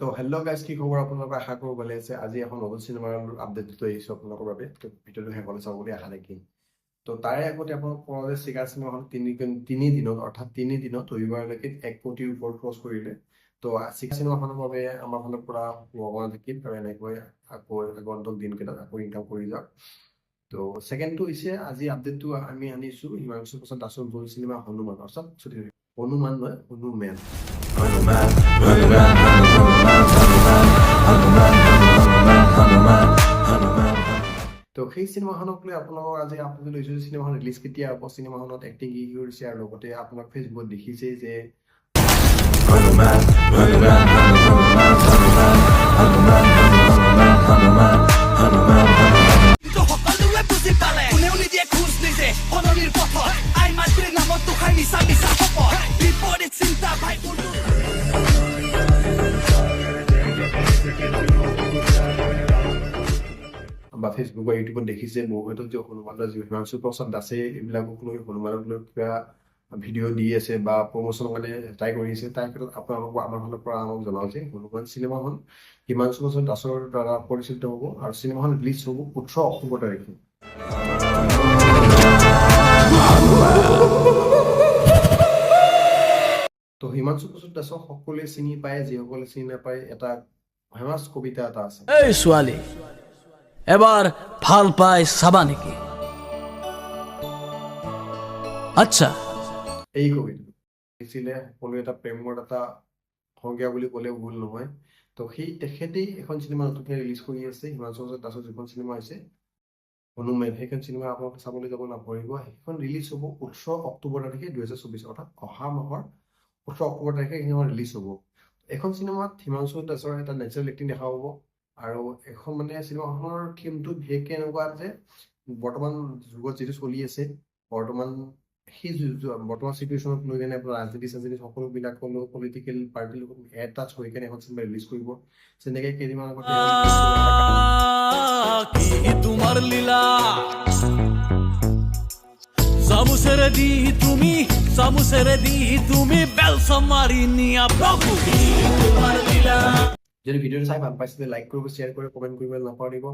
তো hello' guys কি খবৰ আপোনালোকৰ? আশা কৰোঁ ভালে আছে। আজি এখন নতুন চিনেমাৰ আপডেটটো আহিছোঁ আপোনালোকৰ বাবে। ভিডিঅ'টো শেষলৈ চাব বুলি আশা থাকিল। তো তাৰে আগতে আপোনালোক কওঁ যে চিকা চিনেমাখন তিনি তিনি অৰ্থাৎ তিনি ৰবিবাৰলৈকে এক কোটিৰ ওপৰত ক্ৰছ কৰিলে। তো চিকা চিনেমাখনৰ বাবে আমাৰ ফালৰ পৰা ভগৱান থাকিল আৰু এনেকৈ আকৌ আগন্তুক দিনকেইটাত আকৌ ইনকাম কৰি যাওক। তো ছেকেণ্ডটো হৈছে, আজি আপডেটটো আমি আনিছোঁ হিমাংশু প্ৰসাদ দাসৰ ভুল চিনেমা হনুমান। অৰ্থাৎ হনুমান নহয়, হনুমেন। তো সেই চিনেমাখনক লৈ আপোনালোকক আজি আপুনি লৈছোঁ চিনেমাখন ৰিলিজ কেতিয়া হ'ব চিনেমাখনত এক্টিং কি কৰিছে আৰু লগতে আপোনাক ফেচবুকত দেখিছেই যে নিদিয়ে খোজ নিজে নামত দুখাই মিছা মিছা বা ফেচবুক বা ইউটিউবত দেখিছে বহুতো যে হনুমান দাস হিমাংশু প্ৰসাদ দাসে এইবিলাকক লৈ হনুমানক লৈ কিবা ভিডিঅ' দি আছে বা প্ৰমোচনৰ কাৰণে ট্ৰাই কৰি আছে তাৰ ক্ষেত্ৰত আপোনালোকক, আমাৰ ফালৰ পৰা আমাক জনাওঁ যে হনুমান চিনেমাখন হিমাংশু প্ৰসাদ দাসৰ দ্বাৰা পৰিচালিত হ'ব আৰু চিনেমাখন ৰিলিজ হ'ব ওঠৰ অক্টোবৰ তাৰিখে। তো হিমাংশু প্ৰসাদ দাসক সকলোৱে চিনি পায়, যিসকলে চিনি নাপায়, এটা ফেমাছ কবিতা এটা আছে। ছোৱালী এবাৰ ভালো পাই চাবা নেকি আচ্ছা। এই কবিতাটো লিখিছিলে সকলোৱে এটা প্ৰেমৰ এটা সংজ্ঞা বুলি ক'লেও ভুল নহয়। তো সেই তেখেতেই এখন চিনেমা নতুনকৈ ৰিলিজ কৰি আছে। হিমাংশু দাসৰ যিখন চিনেমা হৈছে হনুমেন সেইখন চিনেমা আপোনালোকে চাবলৈ যাব নাপাহৰিব। সেইখন ৰিলিজ হ'ব ওঠৰ অক্টোবৰ তাৰিখে, দুহেজাৰ চৌবিছ অৰ্থাৎ অহা মাহৰ ওঠৰ অক্টোবৰ তাৰিখে সেইখন ৰিলিজ হ'ব। এইখন চিনেমাত হিমাংশু দাসৰ এটা নেচাৰেল এক্টিং দেখা পাব। আৰু এখন মানে চিনেমাখনৰ থিমটো বিশেষকৈ এনেকুৱা যে বৰ্তমান যুগত যিটো চলি আছে, বৰ্তমান সেই বৰ্তমান চিটুৱেশ্যনক লৈ কেনে ৰাজনীতি চাজনীতি সকলোবিলাকৰ লগত পলিটিকেল পাৰ্টিৰ লগত এটাচ হৈ কেনে এখন চিনেমা ৰিলিজ কৰিব। যেনেকৈ কেইদিনমান আগতে তুমি চামুচেৰে দি তুমি বেলচা মাৰি নিয়া। প্ৰভু তোমাৰ যদি ভিডিঅ'টো চাই ভালো পাইছে লাইক কৰিব শ্বেয়াৰ কৰিব কমেণ্ট কৰিব নাপাহৰিব।